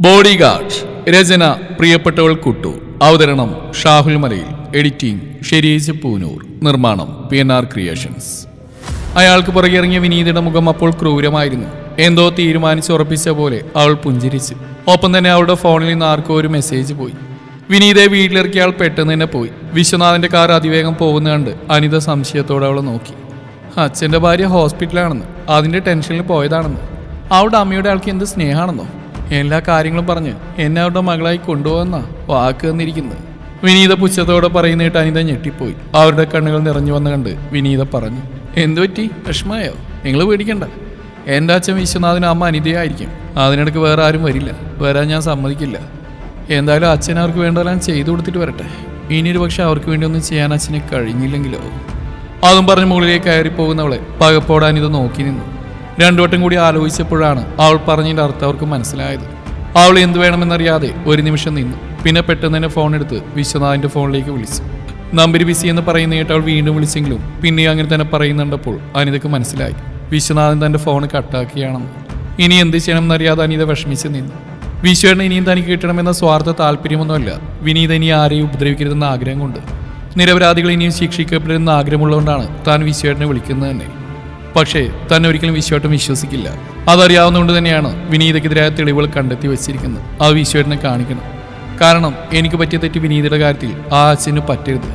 Body guard രചന പ്രിയപ്പെട്ടവൾ കുട്ടു. അവതരണം ഷാഹുൽ മലയിൽ. എഡിറ്റിംഗ് ഷെരീജ് പൂനൂർ. നിർമ്മാണം പി എൻ ആർ ക്രിയേഷൻസ്. അയാൾക്ക് പുറകെ ഇറങ്ങിയ വിനീതയുടെ മുഖം അപ്പോൾ ക്രൂരമായിരുന്നു. എന്തോ തീരുമാനിച്ചുറപ്പിച്ച പോലെ അവൾ പുഞ്ചിരിച്ചു. ഒപ്പം തന്നെ അവളുടെ ഫോണിൽ നിന്ന് ആർക്കോ ഒരു മെസ്സേജ് പോയി. വിനീതയെ വീട്ടിലിറക്കിയ ആൾ പെട്ടെന്ന് തന്നെ പോയി. വിശ്വനാഥന്റെ കാർ അതിവേഗം പോകുന്ന കണ്ട് അനിത സംശയത്തോടെ അവളെ നോക്കി. അച്ഛന്റെ ഭാര്യ ഹോസ്പിറ്റലാണെന്ന്. അതിന്റെ ടെൻഷനിൽ പോയതാണെന്ന്. അവളുടെ അമ്മയുടെ ആൾക്ക് എന്ത് സ്നേഹമാണെന്നോ? എല്ലാ കാര്യങ്ങളും പറഞ്ഞ് എന്നെ അവരുടെ മകളായി കൊണ്ടുപോകുന്ന വാക്ക് തന്നിരിക്കുന്നത്. വിനീത പുച്ഛത്തോടെ പറയുന്നിട്ട് അനിത ഞെട്ടിപ്പോയി. അവരുടെ കണ്ണുകൾ നിറഞ്ഞു വന്ന് കണ്ട് വിനീത പറഞ്ഞു എന്തു പറ്റി? വിഷമയോ നിങ്ങൾ പേടിക്കണ്ട. എന്റെ അച്ഛൻ വിശ്വനാഥിന് അമ്മ അനിതയായിരിക്കും. അതിനിടയ്ക്ക് വേറെ ആരും വരില്ല. വരാൻ ഞാൻ സമ്മതിക്കില്ല. എന്തായാലും അച്ഛൻ അവർക്ക് വേണ്ടതെല്ലാം ചെയ്തു കൊടുത്തിട്ട് വരട്ടെ. ഇനി ഒരു പക്ഷെ അവർക്ക് വേണ്ടി ഒന്നും ചെയ്യാൻ അച്ഛന് കഴിഞ്ഞില്ലെങ്കിലോ? അതും പറഞ്ഞ് മുകളിലേക്ക് കയറി പോകുന്നവളെ പകപ്പോടാൻ ഇത് നോക്കി നിന്നു. രണ്ടു വട്ടം കൂടി ആലോചിച്ചപ്പോഴാണ് അവൾ പറഞ്ഞതിന്റെ അർത്ഥം അവർക്ക് മനസ്സിലായത്. അവൾ എന്ത് വേണമെന്നറിയാതെ ഒരു നിമിഷം നിന്നു. പിന്നെ പെട്ടെന്ന് തന്നെ ഫോൺ എടുത്ത് വിശ്വനാഥിന്റെ ഫോണിലേക്ക് വിളിച്ചു. നമ്പർ ബിസി എന്ന് പറയുന്ന കേട്ട് അവൾ വീണ്ടും വിളിച്ചെങ്കിലും പിന്നെയും അങ്ങനെ തന്നെ പറയുന്നുണ്ടപ്പോൾ അനിതക്ക് മനസ്സിലായി. വിശ്വനാഥൻ തന്റെ ഫോൺ കട്ടാക്കിയാണെന്ന് ഇനി എന്ത് ചെയ്യണമെന്നറിയാതെ അനിത വിഷമിച്ച് നിന്നു. വിശ്വേട്ടൻ ഇനിയും തനിക്ക് കിട്ടണമെന്ന സ്വാർത്ഥ താല്പര്യമൊന്നുമല്ല. വിനീത ഇനി ആരെയും ഉപദ്രവിക്കരുതെന്ന ആഗ്രഹം കൊണ്ട്. നിരപരാധികൾ ഇനിയും ശിക്ഷിക്കപ്പെടുന്ന ആഗ്രഹമുള്ളതുകൊണ്ടാണ് താൻ വിശ്വേട്ടനെ വിളിക്കുന്നത് തന്നെ. പക്ഷേ തന്നെ ഒരിക്കലും വിശ്വട്ടും വിശ്വസിക്കില്ല. അതറിയാവുന്നതുകൊണ്ട് തന്നെയാണ് വിനീതയ്ക്കെതിരായ തെളിവുകൾ കണ്ടെത്തി വെച്ചിരിക്കുന്നത്. ആ വിശ്വട്ടിനെ കാണിക്കണം. കാരണം എനിക്ക് പറ്റിയ തെറ്റ് വിനീതയുടെ കാര്യത്തിൽ ആ അച്ഛന് പറ്റരുത്.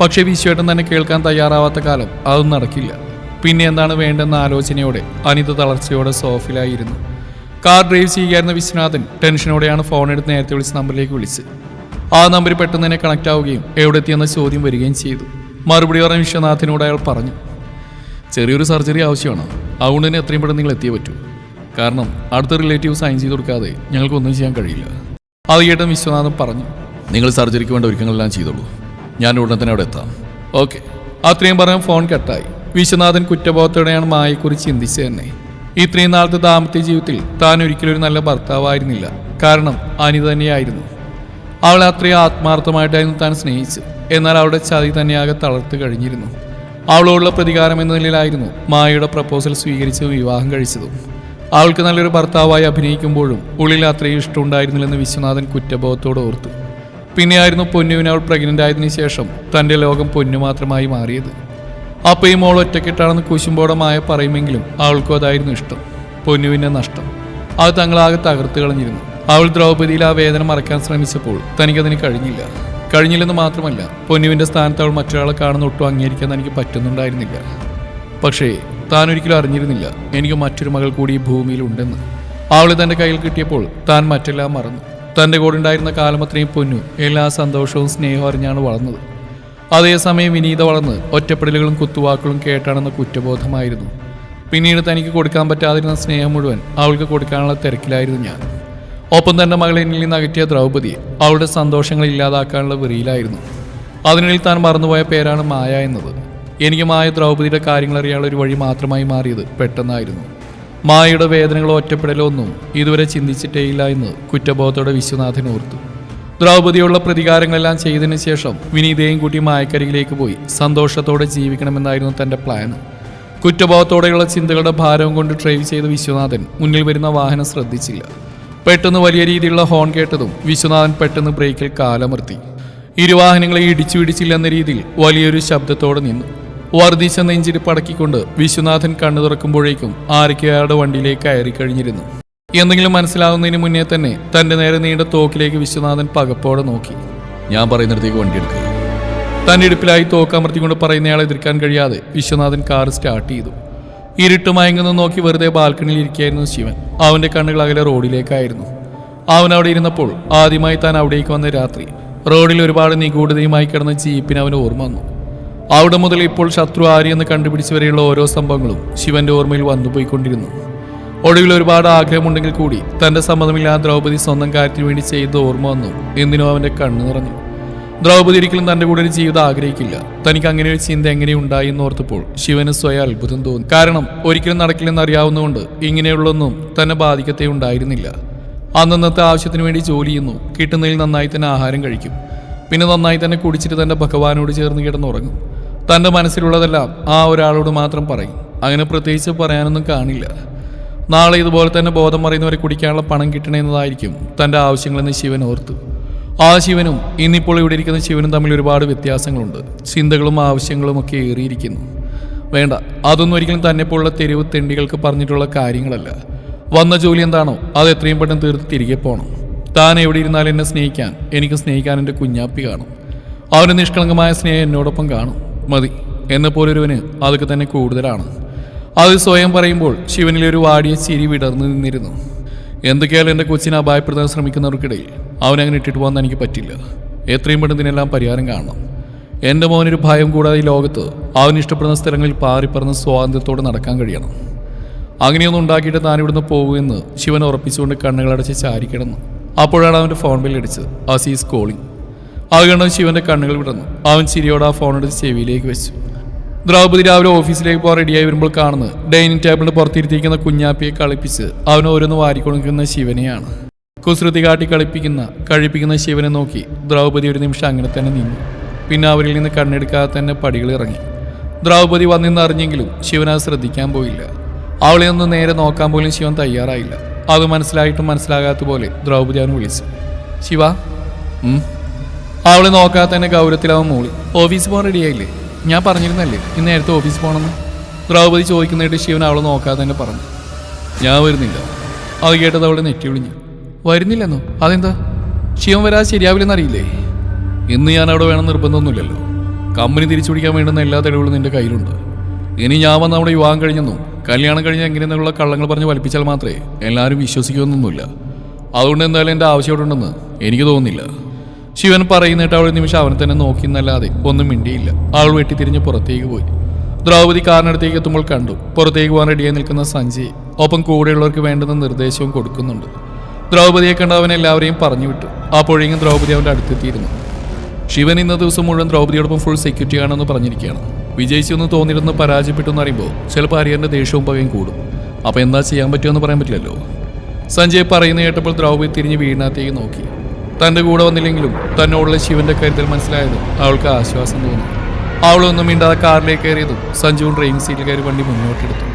പക്ഷേ വിശ്വേട്ടൻ തന്നെ കേൾക്കാൻ തയ്യാറാവാത്ത കാലം അതൊന്നും നടക്കില്ല. പിന്നെ എന്താണ് വേണ്ടെന്ന ആലോചനയോടെ അനിത തളർച്ചയോടെ സോഫിലായിരുന്നു കാർ ഡ്രൈവ് ചെയ്യുകയായിരുന്ന വിശ്വനാഥൻ ടെൻഷനോടെയാണ് ഫോൺ എടുത്ത് നേരത്തെ വിളിച്ച നമ്പറിലേക്ക് വിളിച്ച് ആ നമ്പർ പെട്ടെന്ന് തന്നെ കണക്റ്റ് ആവുകയും എവിടെ എത്തിയെന്ന ചോദ്യം വരികയും ചെയ്തു. മറുപടി പറഞ്ഞ വിശ്വനാഥിനോട് അയാൾ പറഞ്ഞു. ചെറിയൊരു സർജറി ആവശ്യമാണ്. അതുകൊണ്ട് തന്നെ എത്രയും പെട്ടെന്ന് നിങ്ങൾ എത്തിയേ പറ്റൂ. കാരണം അടുത്ത റിലേറ്റീവ് സൈൻ ചെയ്ത് കൊടുക്കാതെ ഞങ്ങൾക്കൊന്നും ചെയ്യാൻ കഴിയില്ല. അത് കേട്ടും വിശ്വനാഥൻ പറഞ്ഞു നിങ്ങൾ സർജറിക്ക് വേണ്ട ഒരുക്കങ്ങളെല്ലാം ചെയ്തോളൂ. ഞാൻ ഉടനെ തന്നെ അവിടെ എത്താം. ഓക്കെ. അത്രയും പറഞ്ഞ ഫോൺ കട്ടായി. വിശ്വനാഥൻ കുറ്റബോധത്തോടെയാണ് മായെക്കുറിച്ച് ചിന്തിച്ചത് തന്നെ. ഇത്രയും നാളത്തെ ദാമ്പത്യ ജീവിതത്തിൽ താൻ ഒരിക്കലും ഒരു നല്ല ഭർത്താവായിരുന്നില്ല. കാരണം അനിത തന്നെയായിരുന്നു. അവളെ അത്രയും ആത്മാർത്ഥമായിട്ടായിരുന്നു താൻ സ്നേഹിച്ചത്. എന്നാൽ അവളുടെ ചതി തന്നെയാകെ തളർത്ത് കഴിഞ്ഞിരുന്നു. അവളോടുള്ള പ്രതികാരം എന്ന നിലയിലായിരുന്നു മായയുടെ പ്രപ്പോസൽ സ്വീകരിച്ച് വിവാഹം കഴിച്ചതും. അവൾക്ക് നല്ലൊരു ഭർത്താവായി അഭിനയിക്കുമ്പോഴും ഉള്ളിൽ അത്രയും ഇഷ്ടമുണ്ടായിരുന്നില്ലെന്ന് വിശ്വനാഥൻ കുറ്റബോധത്തോട് ഓർത്തു. പിന്നെയായിരുന്നു പൊന്നുവിന് അവൾ പ്രഗ്നന്റ് ആയതിനു ശേഷം തന്റെ ലോകം പൊന്നു മാത്രമായി മാറിയത്. അപ്പോൾ ഈ മോൾ ഒറ്റക്കെട്ടാണെന്ന് കുശുമ്പോടെ മായ പറയുമെങ്കിലും അവൾക്കും അതായിരുന്നു ഇഷ്ടം പൊന്നുവിന്റെ നഷ്ടം. അത് തങ്ങളാകെ തകർത്ത് കളഞ്ഞിരുന്നു. അവൾ ദ്രൗപദിയിൽ ആ വേദന മറക്കാൻ ശ്രമിച്ചപ്പോൾ തനിക്കതിന് കഴിഞ്ഞില്ല. കഴിഞ്ഞില്ലെന്ന് മാത്രമല്ല പൊന്നുവിന്റെ സ്ഥാനത്ത് അവൾ മറ്റൊരാളെ കാണുന്ന ഒട്ടും അംഗീകരിക്കാൻ എനിക്ക് പറ്റുന്നുണ്ടായിരുന്നില്ല. പക്ഷേ താൻ ഒരിക്കലും അറിഞ്ഞിരുന്നില്ല എനിക്ക് മറ്റൊരു മകൾ കൂടി ഈ ഭൂമിയിൽ ഉണ്ടെന്ന് അവളെ തന്റെ കയ്യിൽ കിട്ടിയപ്പോൾ താൻ മറ്റെല്ലാം മറന്നു. തന്റെ കൂടെ ഉണ്ടായിരുന്ന കാലം അത്രയും പൊന്നു എല്ലാ സന്തോഷവും സ്നേഹവും അറിഞ്ഞാണ് വളർന്നത്. അതേസമയം വിനീത വളർന്ന് ഒറ്റപ്പെടലുകളും കുത്തുവാക്കുകളും കേട്ടാണെന്ന കുറ്റബോധമായിരുന്നു. പിന്നീട് തനിക്ക് കൊടുക്കാൻ പറ്റാതിരുന്ന സ്നേഹം മുഴുവൻ അവൾക്ക് കൊടുക്കാനുള്ള തിരക്കിലായിരുന്നു ഞാൻ. ഒപ്പം തന്നെ മകളെ എന്നിൽ നിന്ന് അകറ്റിയ ദ്രൗപതി അവളുടെ സന്തോഷങ്ങൾ ഇല്ലാതാക്കാനുള്ള വെറിയിലായിരുന്നു. അതിനിടയിൽ താൻ മറന്നുപോയ പേരാണ് മായ എന്നത്. എനിക്ക് മായ ദ്രൗപതിയുടെ കാര്യങ്ങൾ അറിയാനുള്ള ഒരു വഴി മാത്രമായി മാറിയത് പെട്ടെന്നായിരുന്നു. മായയുടെ വേദനകളോ ഒറ്റപ്പെടലോ ഒന്നും ഇതുവരെ ചിന്തിച്ചിട്ടേയില്ല എന്ന് കുറ്റബോധത്തോടെ വിശ്വനാഥൻ ഓർത്തു. ദ്രൗപതിയുള്ള പ്രതികാരങ്ങളെല്ലാം ചെയ്തതിനു ശേഷം വിനീതയും കൂട്ടി മായക്കരികിലേക്ക് പോയി സന്തോഷത്തോടെ ജീവിക്കണമെന്നായിരുന്നു തന്റെ പ്ലാൻ കുറ്റബോധത്തോടെയുള്ള ചിന്തകളുടെ ഭാരവും കൊണ്ട് ഡ്രൈവ് ചെയ്ത വിശ്വനാഥൻ മുന്നിൽ വരുന്ന വാഹനം ശ്രദ്ധിച്ചില്ല. പെട്ടെന്ന് വലിയ രീതിയിലുള്ള ഹോൺ കേട്ടതും വിശ്വനാഥൻ പെട്ടെന്ന് ബ്രേക്കിൽ കാലമർത്തി ഇരുവാഹനങ്ങളെ ഇടിച്ചു പിടിച്ചില്ലെന്ന രീതിയിൽ വലിയൊരു ശബ്ദത്തോടെ നിന്നു. വർദ്ധിച്ച നെഞ്ചിരി പടക്കിക്കൊണ്ട് വിശ്വനാഥൻ കണ്ണു തുറക്കുമ്പോഴേക്കും ആരൊക്കെ അയാളുടെ വണ്ടിയിലേക്ക് കയറി കഴിഞ്ഞിരുന്നു. എന്തെങ്കിലും മനസ്സിലാവുന്നതിന് മുന്നേ തന്നെ തന്റെ നേരെ നീണ്ട തോക്കിലേക്ക് വിശ്വനാഥൻ പകപ്പോടെ നോക്കി. ഞാൻ പറയുന്നിടത്തേക്ക് വണ്ടി എടുക്കുക തന്റെ ഇടുപ്പിലായി തോക്കമർത്തിക്കൊണ്ട് പറയുന്നയാളെ എതിർക്കാൻ കഴിയാതെ വിശ്വനാഥൻ കാർ സ്റ്റാർട്ട് ചെയ്തു. ഇരുട്ട് മയങ്ങുന്നു നോക്കി വെറുതെ ബാൽക്കണിയിൽ ഇരിക്കുകയായിരുന്നു ശിവൻ. അവന്റെ കണ്ണുകൾ അകലെ റോഡിലേക്കായിരുന്നു. അവൻ അവിടെ ഇരുന്നപ്പോൾ ആദ്യമായി താൻ അവിടേക്ക് വന്ന രാത്രി റോഡിൽ ഒരുപാട് നിഗൂഢതയുമായി കിടന്ന ജീപ്പിന് അവന് ഓർമ്മ വന്നു. അവിടെ മുതൽ ഇപ്പോൾ ശത്രു ആരെയെന്ന് കണ്ടുപിടിച്ചു വരെയുള്ള ഓരോ സംഭവങ്ങളും ശിവന്റെ ഓർമ്മയിൽ വന്നുപോയിക്കൊണ്ടിരുന്നു ഒടുവിൽ ഒരുപാട് ആഗ്രഹമുണ്ടെങ്കിൽ കൂടി തന്റെ സമ്മതമില്ലാതെ ദ്രൗപദി സ്വന്തം കാര്യത്തിനു വേണ്ടി ചെയ്ത ഓർമ്മ വന്നു. എന്തിനോ അവന്റെ കണ്ണു നിറഞ്ഞു. ദ്രൗപദി ഒരിക്കലും തന്റെ കൂടെ ഒരു ജീവിതം ആഗ്രഹിക്കില്ല. തനിക്ക് അങ്ങനെ ഒരു ചിന്ത എങ്ങനെ ഉണ്ടായി എന്ന് ഓർത്തപ്പോൾ ശിവന് സ്വയം അത്ഭുതം തോന്നി. കാരണം ഒരിക്കലും നടക്കില്ലെന്ന് അറിയാവുന്നതുകൊണ്ട് ഇങ്ങനെയുള്ളൊന്നും തന്നെ ബാധിക്കത്തേ ഉണ്ടായിരുന്നില്ല. അന്നന്നത്തെ ആവശ്യത്തിന് വേണ്ടി ജോലി ചെയ്യുന്നു. കിട്ടുന്നതിൽ നന്നായി തന്നെ ആഹാരം കഴിക്കും. പിന്നെ നന്നായി തന്നെ കുടിച്ചിട്ട് തന്റെ ഭഗവാനോട് ചേർന്ന് കിടന്നുറങ്ങും. തന്റെ മനസ്സിലുള്ളതെല്ലാം ആ ഒരാളോട് മാത്രം പറയും. അങ്ങനെ പ്രത്യേകിച്ച് പറയാനൊന്നും കാണില്ല. നാളെ ഇതുപോലെ തന്നെ ബോധം മറിയുന്നവരെ കുടിക്കാനുള്ള പണം കിട്ടണമെന്നതായിരിക്കും തന്റെ ആവശ്യങ്ങളെന്ന് ശിവൻ ഓർത്തു. ആ ശിവനും ഇന്നിപ്പോൾ ഇവിടെ ഇരിക്കുന്ന ശിവനും തമ്മിൽ ഒരുപാട് വ്യത്യാസങ്ങളുണ്ട്. ചിന്തകളും ആവശ്യങ്ങളും ഒക്കെ ഏറിയിരിക്കുന്നു. വേണ്ട അതൊന്നും ഒരിക്കലും തന്നെപ്പോലുള്ള തെരുവ് തെണ്ടികൾക്ക് പറഞ്ഞിട്ടുള്ള കാര്യങ്ങളല്ല. വന്ന ജോലി എന്താണോ അത് എത്രയും പെട്ടെന്ന് തീർത്ത് തിരികെ പോകണം താൻ എവിടെ ഇരുന്നാലും എന്നെ സ്നേഹിക്കാൻ എനിക്ക് സ്നേഹിക്കാൻ എന്റെ കുഞ്ഞാപ്പി കാണും. അവന് നിഷ്കളങ്കമായ സ്നേഹം എന്നോടൊപ്പം കാണും. മതി എന്നെപ്പോലൊരുവന് അതൊക്കെ തന്നെ കൂടുതലാണ്. അത് സ്വയം പറയുമ്പോൾ ശിവനിലെ ഒരു വാടിയ ചിരി വിടർന്നു നിന്നിരുന്നു. എന്തൊക്കെയാലും എന്റെ കൊച്ചിനെ അപായപ്പെടുത്താൻ ശ്രമിക്കുന്നവർക്കിടയിൽ അവനങ്ങനെ ഇട്ടിട്ട് പോകാൻ എനിക്ക് പറ്റില്ല. എത്രയും പെട്ടെന്ന് ഇതിനെല്ലാം പരിഹാരം കാണണം. എന്റെ മോനൊരു ഭയം കൂടാതെ ഈ ലോകത്ത് അവൻ ഇഷ്ടപ്പെടുന്ന സ്ഥലങ്ങളിൽ പാറിപ്പറന്ന് സ്വാതന്ത്ര്യത്തോടെ നടക്കാൻ കഴിയണം. അങ്ങനെയൊന്നും ഉണ്ടാക്കിയിട്ട് താൻ ഇവിടുന്ന് പോകുമെന്ന് ശിവൻ ഉറപ്പിച്ചുകൊണ്ട് കണ്ണുകളടച്ച് ചാരിക്കിടന്നു അപ്പോഴാണ് അവന്റെ ഫോൺ ബില്ലടിച്ചത് അസീസ് കോളിംഗ് അത് കണ്ട് ശിവന്റെ കണ്ണുകൾ വിടുന്നു അവൻ ചിരിയോടെ ആ ഫോൺ എടുത്ത് ചെവിയിലേക്ക് വെച്ചു. ദ്രൗപദി രാവിലെ ഓഫീസിലേക്ക് പോകാൻ റെഡിയായി വരുമ്പോൾ കാണുന്നത് ഡൈനിങ് ടേബിളിൽ പുറത്തിരുത്തിയിരിക്കുന്ന കുഞ്ഞാപ്പിയെ കളിപ്പിച്ച് അവൻ ഓരോന്ന് വാരിക്കൊടുക്കുന്ന ശിവനെയാണ്. കുസൃതി കാട്ടി കളിപ്പിക്കുന്ന കഴിപ്പിക്കുന്ന ശിവനെ നോക്കി ദ്രൗപദി ഒരു നിമിഷം അങ്ങനെ തന്നെ നിന്നു. പിന്നെ അവരിൽ നിന്ന് കണ്ണെടുക്കാതെ തന്നെ പടികൾ ഇറങ്ങി. ദ്രൗപദി വന്നിന്ന് അറിഞ്ഞെങ്കിലും ശിവൻ അത് ശ്രദ്ധിക്കാൻ പോയില്ല. അവളെ ഒന്ന് നേരെ നോക്കാൻ പോലും ശിവൻ തയ്യാറായില്ല. അത് മനസ്സിലായിട്ടും മനസ്സിലാകാത്ത പോലെ ദ്രൗപദി അവൻ വിളിച്ചു. ശിവ അവളെ നോക്കാതെ തന്നെ ഗൗരവത്തിൽ അവൻ മൂളി. ഓഫീസ് പോകാൻ റെഡിയായില്ലേ ഞാൻ പറഞ്ഞിരുന്നല്ലേ ഇന്ന് നേരത്തെ ഓഫീസ് പോകണമെന്ന്? ദ്രൗപദി ചോദിക്കുന്നതായിട്ട് ശിവൻ അവളെ നോക്കാതെ തന്നെ പറഞ്ഞു. ഞാൻ വരുന്നില്ല. അത് കേട്ടത് അവളെ നെറ്റി വിളിഞ്ഞു. വരുന്നില്ലെന്നോ? അതെന്താ? ശിവൻ വരാതെ ശരിയാവില്ലെന്നറിയില്ലേ? ഇന്ന് ഞാൻ അവിടെ വേണം നിർബന്ധമൊന്നുമില്ലല്ലോ. കമ്പനി തിരിച്ചു പിടിക്കാൻ വേണ്ടുന്ന എല്ലാ തെളിവുകളും നിന്റെ കയ്യിലുണ്ട്. ഇനി ഞാൻ വന്ന് അവിടെ വിവാഹം കഴിഞ്ഞെന്നും കല്യാണം കഴിഞ്ഞ എങ്ങനെയെന്നുള്ള കള്ളങ്ങൾ പറഞ്ഞ് വലിപ്പിച്ചാൽ മാത്രമേ എല്ലാവരും വിശ്വസിക്കുമെന്നൊന്നുമില്ല. അതുകൊണ്ട് എന്തായാലും എന്റെ ആവശ്യം അവിടെ ഉണ്ടെന്ന് എനിക്ക് തോന്നുന്നില്ല. ശിവൻ പറയുന്നിട്ട് അവൾ നിമിഷം അവനെ തന്നെ നോക്കി എന്നല്ലാതെ ഒന്നും മിണ്ടിയില്ല. അവൾ വെട്ടിത്തിരിഞ്ഞ് പുറത്തേക്ക് പോയി. ദ്രൗപദി കാറിനടുത്തേക്ക് എത്തുമ്പോൾ കണ്ടു. പുറത്തേക്ക് പോകാൻ റെഡിയായി നിൽക്കുന്ന സഞ്ജയ്. ഒപ്പം കൂടെയുള്ളവർക്ക് വേണ്ടുന്ന നിർദ്ദേശവും കൊടുക്കുന്നുണ്ട്. ദ്രൗപദിയെ കണ്ട അവൻ എല്ലാവരെയും പറഞ്ഞു വിട്ടു. അപ്പോഴേക്കും ദ്രൗപതി അവന്റെ അടുത്തെത്തിയിരുന്നു. ശിവൻ ഇന്ന ദിവസം മുഴുവൻ ദ്രൗപതിയോടൊപ്പം ഫുൾ സെക്യൂരിറ്റി ആണെന്ന് പറഞ്ഞിരിക്കുകയാണ്. വിജയിച്ചു എന്ന് തോന്നിയിരുന്ന് പരാജയപ്പെട്ടു എന്ന് അറിയുമ്പോൾ ചിലപ്പോൾ അരിയന്റെ ദേഷ്യവും പകയും കൂടും. അപ്പോൾ എന്താ ചെയ്യാൻ പറ്റുമെന്ന് പറയാൻ പറ്റില്ലല്ലോ? സഞ്ജയ് പറയുന്ന കേട്ടപ്പോൾ ദ്രൗപതി തിരിഞ്ഞ് വീടിനകത്തേക്ക് നോക്കി. തന്റെ കൂടെ വന്നില്ലെങ്കിലും തന്നോടുള്ള ശിവന്റെ കാര്യത്തിൽ മനസ്സിലായത് അവൾക്ക് ആശ്വാസം തോന്നി. അവളൊന്നും മിണ്ടാതെ കാറിലേക്ക് കയറിയതും സഞ്ജുവും ഡ്രൈവിംഗ് സീറ്റിൽ കയറി വണ്ടി മുന്നോട്ടെടുത്തു.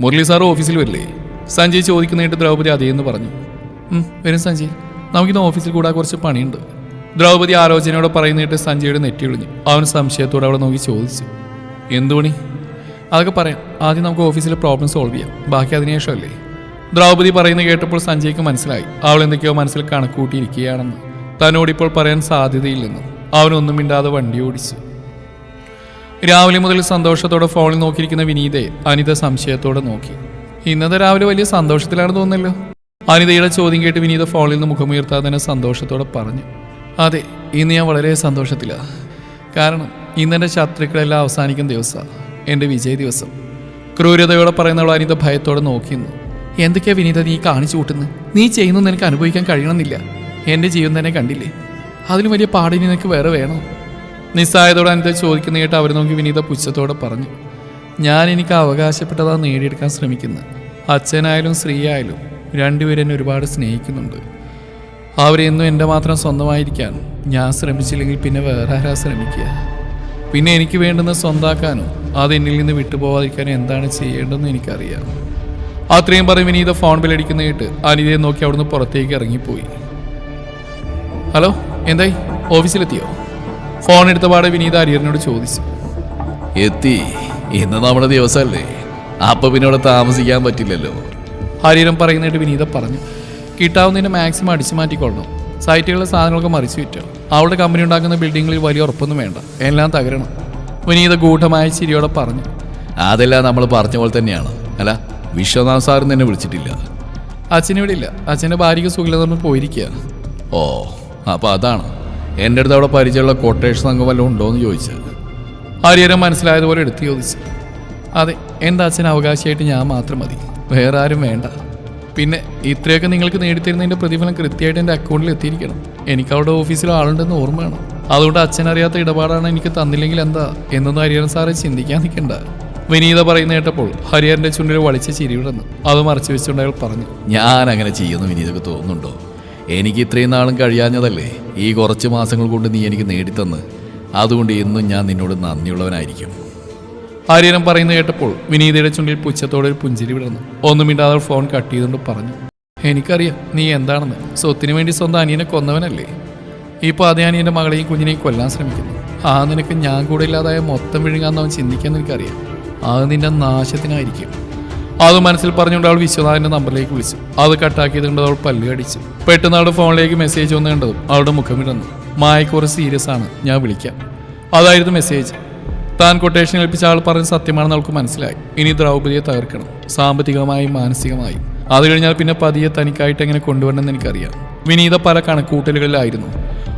മുരളി സാർ ഓഫീസിൽ വരില്ലേ? സഞ്ജയ് ചോദിക്കുന്നതായിട്ട് ദ്രൗപദി അതേന്ന് പറഞ്ഞു. "ഉം, വരും സഞ്ജയ് നമുക്കിന്ന് ഓഫീസിൽ കൂടാൻ കുറച്ച് പണിയുണ്ട്. ദ്രൗപദി ആലോചനയോടെ പറയുന്നിട്ട് സഞ്ജയുടെ നെറ്റി ഒളിഞ്ഞു. അവൻ സംശയത്തോടെ അവിടെ നോക്കി ചോദിച്ചു. എന്തു പണി? അതൊക്കെ പറയാം. ആദ്യം നമുക്ക് ഓഫീസിലെ പ്രോബ്ലം സോൾവ് ചെയ്യാം. ബാക്കി അതിനുശേഷമല്ലേ ദ്രൗപദി പറയുന്നത് കേട്ടപ്പോൾ സഞ്ജയ്ക്ക് മനസ്സിലായി. അവൾ എന്തൊക്കെയോ മനസ്സിൽ കണക്കൂട്ടിയിരിക്കുകയാണെന്ന്. തന്നോട് ഇപ്പോൾ പറയാൻ സാധ്യതയില്ലെന്നും അവനൊന്നും മിണ്ടാതെ വണ്ടി ഓടിച്ചു. രാവിലെ മുതൽ സന്തോഷത്തോടെ ഫോണിൽ നോക്കിയിരിക്കുന്ന വിനീതയെ അനിത സംശയത്തോടെ നോക്കി. ഇന്നത്തെ രാവിലെ വലിയ സന്തോഷത്തിലാണ് തോന്നുന്നല്ലോ. അനിതയുടെ ചോദ്യം കേട്ട് വിനീത ഫോണിൽ നിന്ന് മുഖമുയർത്താതെ തന്നെ സന്തോഷത്തോടെ പറഞ്ഞു. അതെ ഇന്ന് ഞാൻ വളരെ സന്തോഷത്തിലാണ് കാരണം ഇന്നെന്റെ ശത്രുക്കളെല്ലാം അവസാനിക്കുന്ന ദിവസമാണ് എന്റെ വിജയ ദിവസം. ക്രൂരതയോടെ പറയുന്നവൾ അനിത ഭയത്തോടെ നോക്കിയിരുന്നു. എന്തൊക്കെയാ വിനീത നീ കാണിച്ചു കൂട്ടുന്നത് നീ ചെയ്യുന്നു എനിക്ക് അനുഭവിക്കാൻ കഴിയണമെന്നില്ല. എന്റെ ജീവൻ തന്നെ കണ്ടില്ലേ? അതിലും വലിയ പാടിനി നിനക്ക് വേറെ വേണോ? നിസ്സായതോടെ അനിത ചോദിക്കുന്ന കേട്ട് അവർ നോക്കി വിനീത പുച്ഛത്തോടെ പറഞ്ഞു. ഞാൻ എനിക്ക് അവകാശപ്പെട്ടതാ നേടിയെടുക്കാൻ ശ്രമിക്കുന്നത് അച്ഛനായാലും സ്ത്രീ ആയാലും രണ്ടുപേരും എന്നെ ഒരുപാട് സ്നേഹിക്കുന്നുണ്ട്. അവരെന്നും എന്റെ മാത്രം സ്വന്തമായിരിക്കാൻ ഞാൻ ശ്രമിച്ചില്ലെങ്കിൽ പിന്നെ വേറെ ആരാ ശ്രമിക്കുക? പിന്നെ എനിക്ക് വേണ്ടുന്ന സ്വന്താക്കാനും അത് എന്നിൽ നിന്ന് വിട്ടുപോവാതിരിക്കാനും എന്താണ് ചെയ്യേണ്ടതെന്ന് എനിക്കറിയാം. അത്രയും പറയും വിനീത ഫോൺ ബില്ലടിക്കുന്ന കേട്ട് അനിതയെ നോക്കി അവിടുന്ന് പുറത്തേക്ക് ഇറങ്ങിപ്പോയി. ഹലോ എന്തായി? ഓഫീസിലെത്തിയോ? ഫോൺ എടുത്ത പാടെ വിനീത അരിയറിനോട് ചോദിച്ചു. എത്തി ഇന്ന് നമ്മുടെ ദിവസമല്ലേ? അപ്പൊ പിന്നെ ഇവിടെ താമസിക്കാൻ പറ്റില്ലല്ലോ. ഹരിഹരൻ പറയുന്നതായിട്ട് വിനീത പറഞ്ഞു. കിട്ടാവുന്നതിന്റെ മാക്സിമം അടിച്ചു മാറ്റിക്കൊള്ളണം. സൈറ്റുകളിലെ സാധനങ്ങളൊക്കെ മറിച്ച് വിറ്റോ. അവളുടെ കമ്പനി ഉണ്ടാക്കുന്ന ബിൽഡിങ്ങുകളിൽ വലിയ ഉറപ്പൊന്നും വേണ്ട. എല്ലാം തകരണം. വിനീത ഗൂഢമായ ചിരിയോടെ പറഞ്ഞു. അതെല്ലാം നമ്മൾ പറഞ്ഞ പോലെ തന്നെയാണ്. അല്ല വിശ്വനാഥ് സാറും തന്നെ വിളിച്ചിട്ടില്ല. അച്ഛനിവിടെ ഇല്ല അച്ഛന്റെ ഭാര്യയ്ക്ക് സുഖമില്ലെന്ന് പോയിരിക്കുക ഓ അപ്പോൾ അതാണ്. എന്റെ അടുത്ത് അവിടെ പരിചയമുള്ള കൊട്ടേഷൻ അംഗം വല്ലതും ഉണ്ടോ എന്ന് ചോദിച്ചത്. ഹരിഹരൻ മനസ്സിലായതുപോലെ എടുത്തു ചോദിച്ചു. അതെ എന്റെ അച്ഛൻ അവകാശമായിട്ട് ഞാൻ മാത്രം മതി. വേറെ ആരും വേണ്ട. പിന്നെ ഇത്രയൊക്കെ നിങ്ങൾക്ക് നേടിത്തരുന്നതിന്റെ പ്രതിഫലം കൃത്യമായിട്ട് എന്റെ അക്കൗണ്ടിൽ എത്തിയിരിക്കണം. എനിക്ക് അവിടെ ഓഫീസിൽ ആളുണ്ടെന്ന് ഓർമ്മയാണ് അതുകൊണ്ട് അച്ഛനറിയാത്ത ഇടപാടാണ് എനിക്ക് തന്നില്ലെങ്കിൽ എന്താ? എന്നൊന്നും ഹരിഹരൻ സാറെ ചിന്തിക്കാൻ നിൽക്കണ്ട. വിനീത പറയുന്ന കേട്ടപ്പോൾ ഹരിഹരന്റെ ചുണ്ടിൽ വളിച്ച ചിരിവിടുന്നു അത് മറച്ചു വെച്ചുകൊണ്ട് അയാൾ പറഞ്ഞു. ഞാൻ അങ്ങനെ ചെയ്യുന്നു വിനീതക്ക് തോന്നുന്നുണ്ടോ? എനിക്ക് ഇത്രയും നാളും കഴിയാഞ്ഞതല്ലേ? ഈ കുറച്ച് മാസങ്ങൾ കൊണ്ട് നീ എനിക്ക് നേടിത്തന്ന്. അതുകൊണ്ട് ഇന്നും ഞാൻ നിന്നോട് നന്ദിയുള്ളവനായിരിക്കും. ആര്യനം പറയുന്നത് കേട്ടപ്പോൾ വിനീതയുടെ ചുണ്ടിൽ പുച്ഛത്തോടെ ഒരു പുഞ്ചിരി വിടർന്നു. ഒന്നും മിണ്ടാതെ അവൾ ഫോൺ കട്ട് ചെയ്തുകൊണ്ട് പറഞ്ഞു എനിക്കറിയാം നീ എന്താണെന്ന്. സ്വത്തിന് വേണ്ടി സ്വന്തം അനിയനെ കൊന്നവനല്ലേ? ഇപ്പോൾ അതേ അനിയന്റെ മകളെയും കുഞ്ഞിനെയും കൊല്ലാൻ ശ്രമിക്കുന്നു. ആ നിനക്ക് ഞാൻ കൂടെ ഇല്ലാതായ മൊത്തം വിഴുങ്ങാന്ന് അവൻ ചിന്തിക്കാൻ എനിക്കറിയാം അത് നിന്റെ നാശത്തിനായിരിക്കും. അത് മനസ്സിൽ പറഞ്ഞുകൊണ്ട് അവൾ വിശ്വനാഥന്റെ നമ്പറിലേക്ക് വിളിച്ചു. അത് കട്ടാക്കിയത് കൊണ്ട് അവൾ പല്ല് കടിച്ചു. പെട്ടെന്ന് അവളുടെ ഫോണിലേക്ക് മെസ്സേജ് വന്നു കണ്ടതും അവളുടെ മുഖം ഇടന്നു മായക്കുറച്ച് സീരിയസ് ആണ്. ഞാൻ വിളിക്കാം. അതായിരുന്നു മെസ്സേജ് താൻ കൊട്ടേഷൻ ഏൽപ്പിച്ച ആൾ പറഞ്ഞ സത്യമാണെന്ന് അവൾക്ക് മനസ്സിലായി. ഇനി ദ്രൗപതിയെ തകർക്കണം. സാമ്പത്തികമായും മാനസികമായും. അത് കഴിഞ്ഞാൽ പിന്നെ പതിയെ തനിക്കായിട്ട് എങ്ങനെ കൊണ്ടുവരണമെന്ന് എനിക്കറിയാം. വിനീത പല കണക്കൂട്ടലുകളിലായിരുന്നു.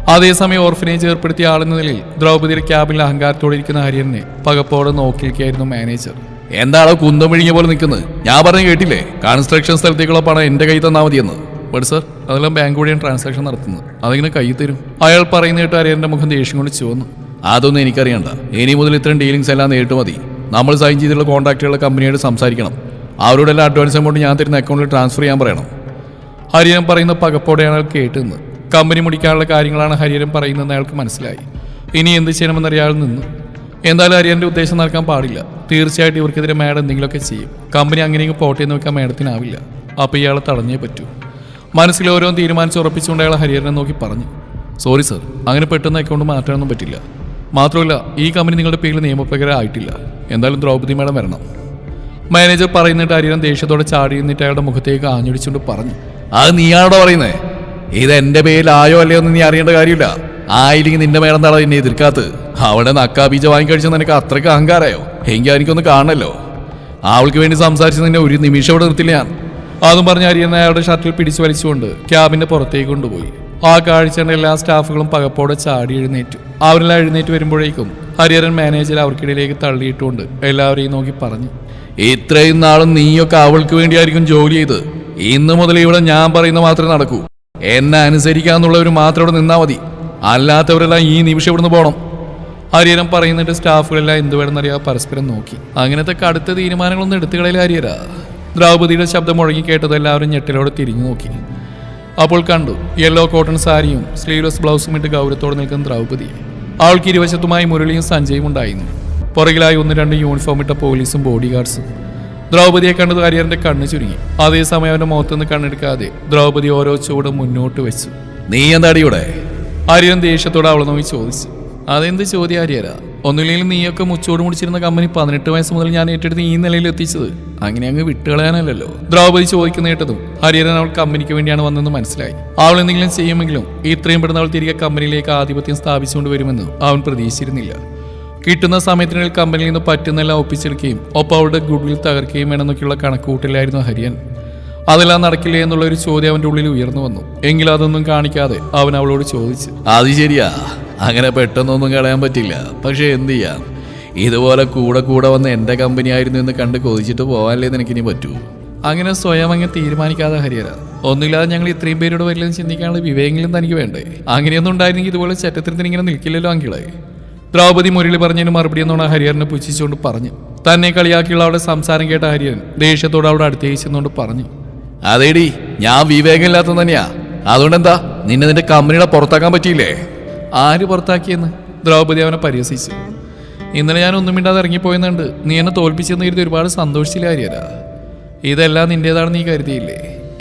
അതേസമയം ഓർഫനേജ് ഏർപ്പെടുത്തിയ ആളെന്ന നിലയിൽ ദ്രൗപതിയുടെ ക്യാബിൽ അഹങ്കാരത്തോടെ ഇരിക്കുന്ന ഹരിയനെ പകപ്പോടെ നോക്കിയിരിക്കുകയായിരുന്നു മാനേജർ. എന്താണോ കുന്തം വിഴിഞ്ഞ പോലെ നിൽക്കുന്നത്? ഞാൻ പറഞ്ഞു കേട്ടില്ലേ? കൺസ്ട്രക്ഷൻ സ്ഥലത്തേക്കുള്ള പണം എന്റെ കൈ തന്നാ മതിയെന്ന്. ബട്ട് സർ അതെല്ലാം ബാങ്ക് വഴിയാണ് ട്രാൻസാക്ഷൻ നടത്തുന്നത്. അതിങ്ങനെ കൈ തരും? അയാൾ പറയുന്ന കേട്ട് മുഖം ദേഷ്യം കൊണ്ട് ചുവന്നു. അതൊന്നും എനിക്കറിയണ്ട. ഇനി മുതൽ ഇത്തരം ഡീലിങ്സ് എല്ലാം നേരിട്ട് മതി. നമ്മൾ സൈൻ ചെയ്തിട്ടുള്ള കോൺട്രാക്റ്റുകളുടെ കമ്പനിയോട് സംസാരിക്കണം. അവരോടെല്ലാം അഡ്വാൻസ് എമൗണ്ട് ഞാൻ തരുന്ന അക്കൗണ്ടിൽ ട്രാൻസ്ഫർ ചെയ്യാൻ പറയണം. ഹരിയൻ പറയുന്ന പകപ്പോടെയാണ് അയാൾ കേട്ടുന്നത് കമ്പനി മുടിക്കാനുള്ള കാര്യങ്ങളാണ് ഹരിയൻ പറയുന്നതെന്ന് അയാൾക്ക് മനസ്സിലായി. ഇനി എന്ത് ചെയ്യണമെന്ന് അയാൾ നിന്നു. എന്തായാലും ഹരിയന്റെ ഉദ്ദേശം നടക്കാൻ പാടില്ല. തീർച്ചയായിട്ടും ഇവർക്കെതിരെ മാഡം എന്തെങ്കിലുമൊക്കെ ചെയ്യും. കമ്പനി അങ്ങനെയെങ്കിൽ പോട്ടെ എന്ന് വെക്കാൻ മാഡത്തിനാവില്ല. അപ്പോൾ ഇയാളെ തടഞ്ഞേ പറ്റൂ. മനസ്സിൽ ഓരോ തീരുമാനിച്ച് ഉറപ്പിച്ചുകൊണ്ട് അയാൾ ഹരിയനെ നോക്കി പറഞ്ഞു. സോറി സർ അങ്ങനെ പെട്ടെന്ന് അക്കൗണ്ട് മാറ്റാനൊന്നും പറ്റില്ല. മാത്രമല്ല ഈ കമ്പനി നിങ്ങളുടെ പേരിൽ നിയമപ്രകാരം ആയിട്ടില്ല എന്തായാലും ദ്രൗപദി മേഡം വരണം. മാനേജർ പറയുന്നിട്ട് ഹരിയൻ ദേഷ്യത്തോടെ ചാടി നിന്നിട്ട് അയാളുടെ മുഖത്തേക്ക് ആഞ്ഞടിച്ചുകൊണ്ട് പറഞ്ഞു അത് നീയാണോ പറയുന്നത് ഇത് എന്റെ പേരിൽ ആയോ അല്ലയോ എന്ന് നീ അറിയേണ്ട കാര്യമില്ല. ആയില്ലെങ്കിൽ നിന്റെ മേഡം താടാ എന്നെ എതിർക്കാത്ത് അവിടെ നക്കാ ബീജ വാങ്ങിക്കഴിച്ചാൽ നിനക്ക് അത്രയ്ക്ക് അഹങ്കാരായോ എങ്കിൽ എനിക്കൊന്ന് കാണണല്ലോ. അവൾക്ക് വേണ്ടി സംസാരിച്ച് നിന്നെ ഒരു നിമിഷം ഇവിടെ നിർത്തില്ല ഞാൻ. അതും പറഞ്ഞ് ഹരിയൻ അയാളുടെ ഷർട്ടിൽ പിടിച്ചു വലിച്ചുകൊണ്ട് ക്യാബിന്റെ പുറത്തേക്ക് കൊണ്ടുപോയി. ആ കാഴ്ച കണ്ട എല്ലാ സ്റ്റാഫുകളും പകപ്പോടെ ചാടി എഴുന്നേറ്റു. അവരെല്ലാം എഴുന്നേറ്റ് വരുമ്പോഴേക്കും ഹരിഹരൻ മാനേജർ അവർക്കിടയിലേക്ക് തള്ളിയിട്ടുകൊണ്ട് എല്ലാവരെയും നോക്കി പറഞ്ഞു ഇത്രയും നാളും നീയൊക്കെ അവൾക്ക് വേണ്ടിയായിരിക്കും ജോലി ചെയ്ത്. ഇന്ന് മുതൽ ഇവിടെ ഞാൻ പറയുന്ന മാത്രമേ നടക്കൂ. എന്നെ അനുസരിക്കാന്നുള്ളവർ മാത്രം ഇവിടെ നിന്നാ മതി. അല്ലാത്തവരെല്ലാം ഈ നിമിഷം ഇവിടുന്ന് പോകണം ഹരിഹരൻ പറയുന്നിട്ട് സ്റ്റാഫുകളെല്ലാം എന്ത് വേണമെന്നറിയാതെ പരസ്പരം നോക്കി. അങ്ങനത്തെ കടുത്ത തീരുമാനങ്ങളൊന്നും എടുത്തുകളിൽ ഹരിഹര. ദ്രൗപതിയുടെ ശബ്ദം മുഴങ്ങി കേട്ടത് എല്ലാവരും ഞെട്ടിലോടെ തിരിഞ്ഞു നോക്കി. അപ്പോൾ കണ്ടു യെല്ലോ കോട്ടൺ സാരിയും സ്ലീവ്ലെസ് ബ്ലൗസും ഇട്ട് ഗൗരവത്തോടെ നിൽക്കുന്ന ദ്രൗപദി. അവൾക്ക് ഇരുവശത്തുമായി മുരളിയും സഞ്ജയും ഉണ്ടായിരുന്നു. പുറകിലായി ഒന്ന് രണ്ട് യൂണിഫോം ഇട്ട പോലീസും ബോഡി ഗാർഡ്സും ദ്രൗപതിയെ കണ്ടത് ഹരിഹരന്റെ കണ്ണ് ചുരുങ്ങി. അതേസമയം അവന്റെ മുഖത്തുനിന്ന് കണ്ണെടുക്കാതെ ദ്രൗപതി ഓരോ ചൂടും മുന്നോട്ട് വെച്ചു. നീ എന്താടിയോടെ ആര്യൻ ദേഷ്യത്തോടെ അവളെ നോക്കി ചോദിച്ചു. അതെന്ത് ചോദ്യാര്യരാ? ഒന്നുമില്ലെങ്കിൽ നീയൊക്കെ മുച്ചോട് മുടിച്ചിരുന്ന കമ്പനി പതിനെട്ട് വയസ്സ് മുതൽ ഞാൻ ഏറ്റെടുത്ത് ഈ നിലയിൽ എത്തിച്ചത്. അങ്ങനെ അങ്ങ് വിട്ടുകളയാനല്ലോ ദ്രൗപദി ചോദിക്കുന്ന കേട്ടതും ഹരിഹരൻ അവൾ കമ്പനിക്ക് വേണ്ടിയാണ് വന്നതെന്ന് മനസ്സിലായി. അവൾ എന്തെങ്കിലും ചെയ്യുമെങ്കിലും ഇത്രയും പെടുന്ന അവൾ തിരികെ കമ്പനിയിലേക്ക് ആധിപത്യം സ്ഥാപിച്ചുകൊണ്ട് വരുമെന്ന് അവൻ പ്രതീക്ഷിച്ചിരുന്നില്ല. കിട്ടുന്ന സമയത്തിനുള്ളിൽ കമ്പനിയിൽ നിന്ന് പറ്റുന്നെല്ലാം ഒപ്പിച്ചെടുക്കുകയും ഒപ്പം അവളുടെ ഗുഡ്വിൽ തകർക്കുകയും വേണമെന്നൊക്കെയുള്ള കണക്കുകൂട്ടലായിരുന്നു ഹരിയൻ അതെല്ലാം നടക്കില്ലേ എന്നുള്ള ഒരു ചോദ്യം അവന്റെ ഉള്ളിൽ ഉയർന്നു വന്നു. എങ്കിലും അതൊന്നും കാണിക്കാതെ അവൻ അവളോട് ചോദിച്ചു. അത് ശരിയാ. അങ്ങനെ പെട്ടെന്നൊന്നും കളയാൻ പറ്റില്ല. പക്ഷേ എന്ത് ചെയ്യാം? ഇതുപോലെ കൂടെ കൂടെ വന്ന് എന്റെ കമ്പനി ആയിരുന്നു എന്ന് കണ്ട് കൊതിച്ചിട്ട് പോകാനല്ലേ നിനക്കിനി പറ്റൂ? അങ്ങനെ സ്വയം അങ്ങ് തീരുമാനിക്കാതെ ഹരിയര ഒന്നുമില്ലാതെ ഞങ്ങൾ ഇത്രയും പേരോട് വരില്ലെന്ന് ചിന്തിക്കാനുള്ള വിവേകങ്ങളും തനിക്ക് വേണ്ടേ? അങ്ങനെയൊന്നും ഉണ്ടായിരുന്നെങ്കിൽ ഇതുപോലെ ചറ്റത്തിനത്തിന് ഇങ്ങനെ നിൽക്കില്ലല്ലോ അങ്കിളെ. ദ്രൗപദി മുരളി പറഞ്ഞതിന് മറുപടി എന്നോട് ഹരിയറിനെ പുച്ഛിച്ചുകൊണ്ട് പറഞ്ഞു. തന്നെ കളിയാക്കിയുള്ള അവളുടെ സംസാരം കേട്ട ഹരിയൻ ദേഷ്യത്തോട് അവിടെ അടുത്തേച്ചെന്നുകൊണ്ട് പറഞ്ഞു. അതേടി ഞാൻ വിവേകമില്ലാത്ത തന്നെയാ. അതുകൊണ്ട് എന്താ നിന്നെ നിന്റെ കമ്പനിയുടെ പുറത്താക്കാൻ പറ്റിയില്ലേ? ആര് പുറത്താക്കിയെന്ന് ദ്രൗപദി അവനെ പരിഹസിച്ചു. ഇന്നലെ ഞാൻ ഒന്നും മിണ്ടാതെ ഇറങ്ങിപ്പോയെന്നുണ്ട്. നീ എന്നെ തോൽപ്പിച്ചെന്ന് കരുതി ഒരുപാട് സന്തോഷിച്ചില്ല ഹരിയര ഇതെല്ലാം നിന്റേതാണെന്ന് നീ കരുതിയില്ലേ?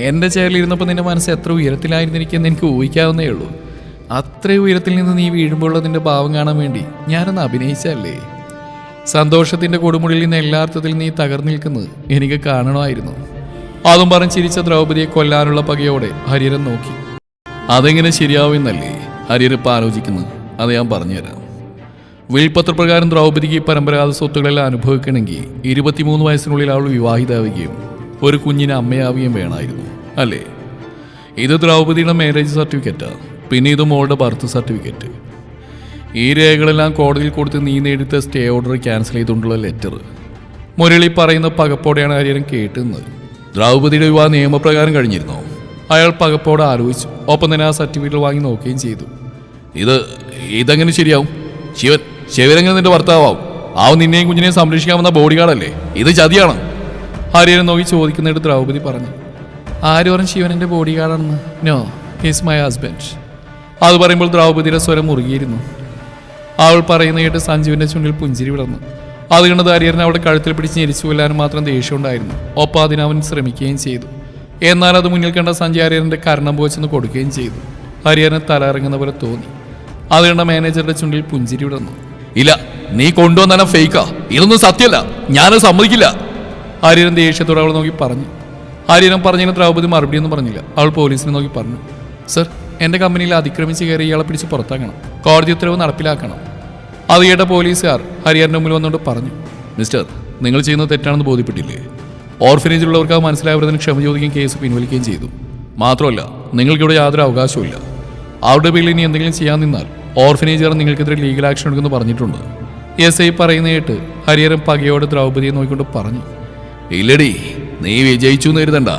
എന്റെ ഇരുന്നപ്പോൾ നിന്റെ മനസ്സ് എത്ര ഉയരത്തിലായിരുന്നിരിക്കുമെന്ന് എനിക്ക് ഊഹിക്കാവുന്നേ ഉള്ളൂ. അത്രയും ഉയരത്തിൽ നിന്ന് നീ വീഴുമ്പോഴുള്ള നിന്റെ ഭാവം കാണാൻ വേണ്ടി ഞാനൊന്ന് അഭിനയിച്ചല്ലേ സന്തോഷത്തിന്റെ കൊടുമുടിയിൽ നിന്ന് എല്ലാർത്ഥത്തിൽ നീ തകർന്നു നിൽക്കുന്നത് എനിക്ക് കാണണമായിരുന്നു. അതും പറഞ്ഞ് ചിരിച്ച ദ്രൗപദിയെ കൊല്ലാനുള്ള പകയോടെ ഹരിരൻ നോക്കി. അതെങ്ങനെ ശരിയാവുമെന്നല്ലേ ഹരിയരപ്പ് ആലോചിക്കുന്നത്. അത് ഞാൻ പറഞ്ഞുതരാം. വിൽപത്രപ്രകാരം ദ്രൗപദിക്ക് പരമ്പരാഗത സ്വത്തുക്കളെല്ലാം അനുഭവിക്കണമെങ്കിൽ ഇരുപത്തിമൂന്ന് വയസ്സിനുള്ളിൽ അവൾ വിവാഹിതാവുകയും ഒരു കുഞ്ഞിന് അമ്മയാവുകയും വേണമായിരുന്നു. അല്ലേ? ഇത് ദ്രൗപദിയുടെ മാരേജ് സർട്ടിഫിക്കറ്റാണ് പിന്നെ ഇത് മോളുടെ ബർത്ത് സർട്ടിഫിക്കറ്റ് ഈ രേഖകളെല്ലാം കോടതിയിൽ കൊടുത്ത് നീ നേടിത്ത സ്റ്റേ ഓർഡർ ക്യാൻസൽ ചെയ്തുകൊണ്ടുള്ള ലെറ്റർ മുരളി പറയുന്ന പകപ്പോടെയാണ് ഹരിഹരൻ കേട്ടുന്നത്. ദ്രൗപദിയുടെ വിവാഹ നിയമപ്രകാരം കഴിഞ്ഞിരുന്നു? അയാൾ പകപ്പോടെ ആലോചിച്ചു. ഒപ്പം തന്നെ ആ സർട്ടിഫിക്കറ്റ് വാങ്ങി നോക്കുകയും ചെയ്തു. ഇത് ഇതെങ്ങനെ ശരിയാവും? ശിവൻ ശിവനെങ്ങനെ നിന്റെ ഭർത്താവാവും? ആവും നിന്നെയും കുഞ്ഞിനെയും സംരക്ഷിക്കാമെന്ന ബോഡി ഗാർഡല്ലേ ഇത് ചതിയാണ്. ഹരിയനെ നോക്കി ചോദിക്കുന്നിട്ട് ദ്രൗപദി പറഞ്ഞു ആര് പറഞ്ഞു ശിവൻ എന്റെ ബോഡി ഗാർഡാണെന്ന് നോ ഹിസ് മൈ ഹസ്ബൻഡ് അത് പറയുമ്പോൾ ദ്രൗപദിയുടെ സ്വരം മുറുകിയിരുന്നു. അവൾ പറയുന്ന കേട്ട് സഞ്ജുവിന്റെ ചുണ്ടിൽ പുഞ്ചിരി വിടർന്നു. അത് കണ്ടത് ഹരിയറിനെ അവിടെ കഴുത്തിൽ പിടിച്ച് ഞെരിച്ചു കൊല്ലാനും മാത്രം ദേഷ്യമുണ്ടായിരുന്നു. ഒപ്പം അതിനവൻ ശ്രമിക്കുകയും ചെയ്തു. എന്നാൽ അത് മുന്നിൽ കണ്ട സഞ്ജയ് ഹരിയറിന്റെ കരണം പോച്ചെന്ന് കൊടുക്കുകയും ചെയ്തു. ഹരിയറിന് തല ഇറങ്ങുന്ന പോലെ തോന്നി. അത് കണ്ട മാനേജറുടെ ചുണ്ടിൽ പുഞ്ചിരി വിടർന്നു. ഇല്ല നീ കൊണ്ടുവന്ന ഫേക്കാ ഇതൊന്നും സത്യമല്ല. ഞാനത് സമ്മതിക്കില്ല. ഹരിഹരൻ ദേഷ്യത്തോടെ അവൾ നോക്കി പറഞ്ഞു. ഹരിഹരൻ പറഞ്ഞതിന് ദ്രൗപദി മറുപടിയൊന്നും പറഞ്ഞില്ല. അവൾ പോലീസിനെ നോക്കി പറഞ്ഞു. സർ എന്റെ കമ്പനിയിൽ അതിക്രമിച്ച് കയറി ഇയാളെ പിടിച്ച് പുറത്താക്കണം. കോടതി ഉത്തരവ് നടപ്പിലാക്കണം. അത് കേട്ട പോലീസുകാർ ഹരിഹരന്റെ മുമ്പിൽ വന്നുകൊണ്ട് പറഞ്ഞു. മിസ്റ്റർ നിങ്ങൾ ചെയ്യുന്നത് തെറ്റാണെന്ന് ബോധ്യപ്പെട്ടില്ലേ? ഓർഫനേജിലുള്ളവർക്ക് അത് മനസ്സിലായവരതിന് ക്ഷമ ചോദിക്കുകയും കേസ് പിൻവലിക്കുകയും ചെയ്തു. മാത്രമല്ല നിങ്ങൾക്കിവിടെ യാതൊരു അവകാശവുമില്ല. അവരുടെ പേരിൽ ഇനി എന്തെങ്കിലും ചെയ്യാൻ നിന്നാൽ ഓർഫനേജുകാർ നിങ്ങൾക്കെതിരെ ലീഗൽ ആക്ഷൻ എടുക്കുമെന്ന് പറഞ്ഞിട്ടുണ്ട്. എസ് ഐ പറയുന്ന കേട്ട് ഹരിഹരൻ പകയോട് ദ്രൗപതിയെ നോക്കിക്കൊണ്ട് പറഞ്ഞു ഇല്ലടി നീ വിജയിച്ചു എന്ന് കരുതണ്ട.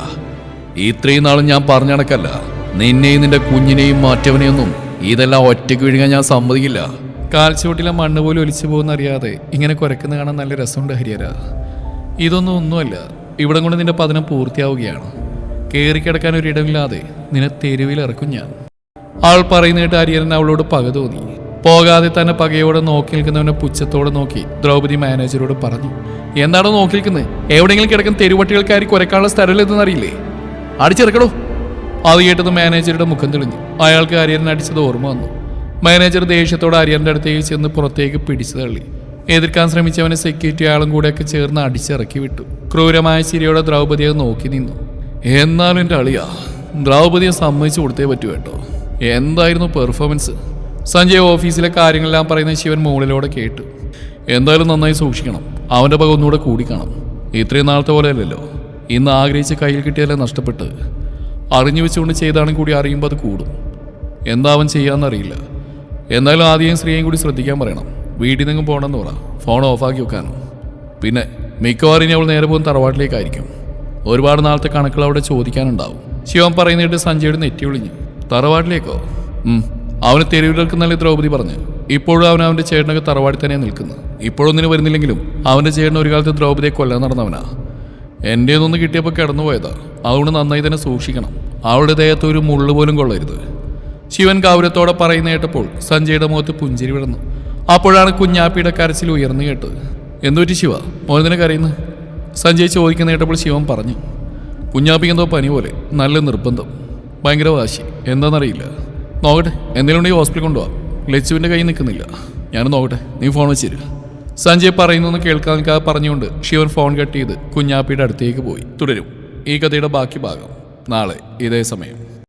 ഇത്രയും നാളും ഞാൻ പറഞ്ഞടക്കല്ല നിന്നെയും നിന്റെ കുഞ്ഞിനെയും മാറ്റവനെയൊന്നും ഇതെല്ലാം ഒറ്റയ്ക്ക് വിഴുങ്ങാൻ ഞാൻ സമ്മതിക്കില്ല. കാൽച്ചുവട്ടിലെ മണ്ണ് പോലും ഒലിച്ചു പോകുന്ന അറിയാതെ ഇങ്ങനെ കുരക്കുന്ന കാണാൻ നല്ല രസമുണ്ട് ഹരിയര ഇതൊന്നും ഒന്നുമല്ല ഇവിടം കൊണ്ട് നിന്റെ പതനം പൂർത്തിയാവുകയാണ്. കയറി കിടക്കാൻ ഒരിടമില്ലാതെ നിന്നെ തെരുവിൽ ഇറക്കും ഞാൻ. അവൾ പറയുന്ന കേട്ട് ഹരിഹരൻ അവളോട് പക തോന്നി. പോകാതെ തന്നെ പകയോടെ നോക്കി നിൽക്കുന്നവനെ പുച്ഛത്തോടെ നോക്കി ദ്രൗപദി മാനേജരോട് പറഞ്ഞു എന്താണോ നോക്കി നിൽക്കുന്നത് എവിടെയെങ്കിലും കിടക്കുന്ന തെരുവട്ടികൾക്കാരി കുരക്കാനുള്ള സ്ഥലമില്ലെന്ന് അറിയില്ലേ? അടിച്ചിറക്കടോ അത് കേട്ടത് മാനേജറുടെ മുഖം തെളിഞ്ഞു. അയാൾക്ക് ഹരിഹരൻ അടിച്ചത് ഓർമ്മ വന്നു. മാനേജർ ദേഷ്യത്തോടെ അരിയന്റെ അടുത്തേക്ക് ചെന്ന് പുറത്തേക്ക് പിടിച്ചു തള്ളി. എതിർക്കാൻ ശ്രമിച്ചവനെ സെക്യൂരിറ്റി ആളും കൂടെയൊക്കെ ചേർന്ന് അടിച്ചിറക്കി വിട്ടു. ക്രൂരമായ ചിരിയോടെ ദ്രൗപതിയെ നോക്കി നിന്നു. എന്നാലും എന്റെ അളിയാ ദ്രൗപതിയെ സമ്മതിച്ചു കൊടുത്തേ പറ്റൂ കേട്ടോ. എന്തായിരുന്നു പെർഫോമൻസ് സഞ്ജയ് ഓഫീസിലെ കാര്യങ്ങളെല്ലാം പറയുന്ന ശിവൻ മുകളിലൂടെ കേട്ടു. എന്തായാലും നന്നായി സൂക്ഷിക്കണം. അവന്റെ പക ഒന്നുകൂടെ കൂടിക്കണം. ഇത്രയും നാളത്തെ പോലെ അല്ലല്ലോ. ഇന്ന് ആഗ്രഹിച്ച് കയ്യിൽ കിട്ടിയാലേ നഷ്ടപ്പെട്ട്. അറിഞ്ഞു വെച്ചുകൊണ്ട് ചെയ്താണെങ്കിൽ കൂടി അറിയുമ്പോൾ അത് കൂടും. എന്താ അവൻ ചെയ്യാമെന്നറിയില്ല എന്തായാലും ആദ്യം സ്ത്രീയും കൂടി ശ്രദ്ധിക്കാൻ പറയണം. വീട്ടിൽ നിന്നും പോകണമെന്ന് പറ. ഫോൺ ഓഫാക്കി വെക്കാനോ. പിന്നെ മിക്കവാറും ഇനി അവൾ നേരെ പോകുന്ന തറവാട്ടിലേക്കായിരിക്കും. ഒരുപാട് നാളത്തെ കണക്കുകൾ അവിടെ ചോദിക്കാനുണ്ടാവും. ശിവൻ പറയുന്നിട്ട് സഞ്ജയുടെ നെറ്റി ഒളിഞ്ഞു തറവാട്ടിലേക്കോ? അവന് തെരുവിലേക്ക് നല്ല ദ്രൗപദി പറഞ്ഞു. ഇപ്പോഴും അവൻ അവന്റെ ചേട്ടനൊക്കെ തറവാടി തന്നെ നിൽക്കുന്നു ഇപ്പോഴൊന്നിനു വരുന്നില്ലെങ്കിലും അവന്റെ ചേട്ടൻ ഒരു കാലത്ത് ദ്രൗപദിയെ കൊല്ലാൻ നടന്നവനാ. എന്റെ ഒന്ന് കിട്ടിയപ്പോൾ കിടന്നുപോയതാ അതുകൊണ്ട് നന്നായി തന്നെ സൂക്ഷിക്കണം. അവളുടെ ദേഹത്ത് ഒരു മുള്ളു പോലും കൊള്ളരുത്. ശിവൻ ഗൗരവത്തോടെ പറയുന്ന കേട്ടപ്പോൾ സഞ്ജയുടെ മുഖത്ത് പുഞ്ചിരി വിടന്നു അപ്പോഴാണ് കുഞ്ഞാപ്പിയുടെ കരച്ചിൽ ഉയർന്നു കേട്ടത്. എന്തുപറ്റി ശിവ? മോഹനെ കരയുന്നു സഞ്ജയ് ചോദിക്കുന്ന കേട്ടപ്പോൾ ശിവൻ പറഞ്ഞു. കുഞ്ഞാപ്പിക്ക് എന്തോ പനി പോലെ. നല്ല നിർബന്ധം. ഭയങ്കര വാശി. എന്താണെന്നറിയില്ല നോക്കട്ടെ എന്തെങ്കിലും ഹോസ്പിറ്റലിൽ കൊണ്ടുപോവാം ലച്ചുവിന്റെ കയ്യിൽ നിൽക്കുന്നില്ല. ഞാൻ നോക്കട്ടെ നീ ഫോൺ വെച്ചിരു സഞ്ജയ് പറയുന്നൊന്ന് കേൾക്കാൻ നിൽക്കാതെ പറഞ്ഞുകൊണ്ട് ശിവൻ ഫോൺ കട്ട് ചെയ്ത് കുഞ്ഞാപ്പിയുടെ അടുത്തേക്ക് പോയി. തുടരും. ഈ കഥയുടെ ബാക്കി ഭാഗം നാളെ ഇതേ സമയം.